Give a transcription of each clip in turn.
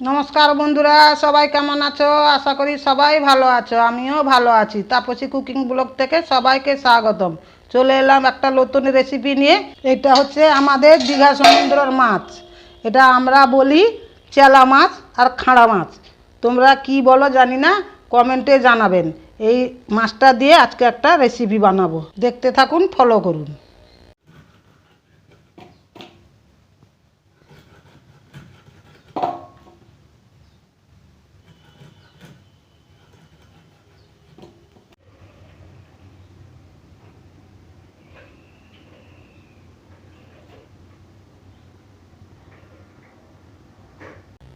নমস্কার বন্ধুরা, সবাই কেমন আছো? আশা করি সবাই ভালো আছো, আমিও ভালো আছি। তাপসী কুকিং ব্লগ থেকে সবাইকে স্বাগতম। চলে এলাম একটা নতুন রেসিপি নিয়ে। এটা হচ্ছে আমাদের দীঘা সমুদ্রের মাছ। এটা আমরা বলি চেলা মাছ আর খাঁড়া মাছ। তোমরা কি বলো জানি না কমেন্টে জানাবেন। এই মাছটা দিয়ে আজকে একটা রেসিপি বানাবো। দেখতে থাকুন ফলো করুন।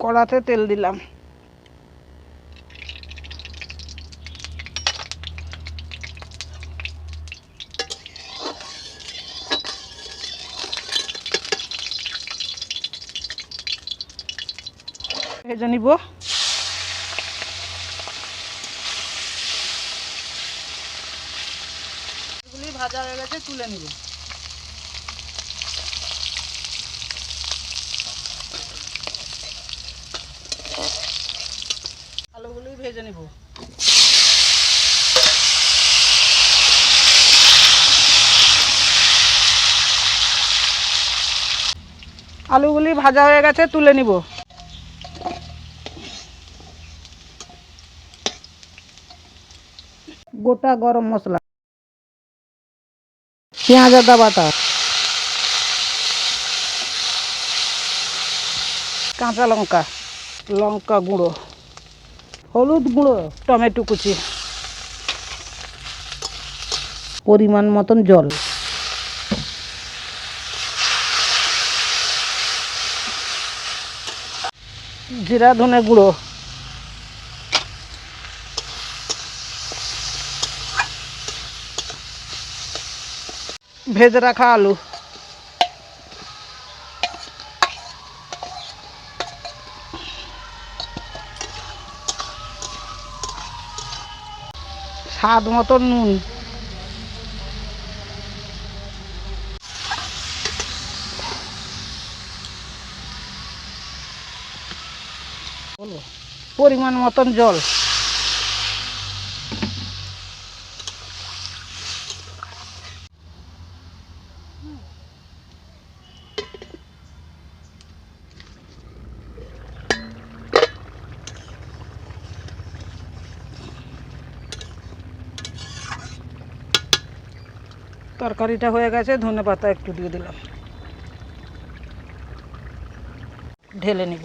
কড়াতে তেল দিলাম। ভেজে নিব। ভাজা হয়ে গেছে তুলে নিব আলুগুলি ভেজে নিব। আলুগুলি ভাজা হয়ে গেছে, তুলে নিব। গোটা গরম মশলা। পেঁয়াজ আদা বাটা। কাঁচা লঙ্কা। লঙ্কা গুঁড়ো। হলুদ গুঁড়ো টমেটো কুচি। পরিমাণ মতন জল। জিরা ধনে গুঁড়ো। ভেজে রাখা আলু। স্বাদ মতো নুন। পরিমাণ মতন জল। তরকারিটা হয়ে গেছে ধনে পাতা একটু দিয়ে দিলাম। ঢেলে নিব।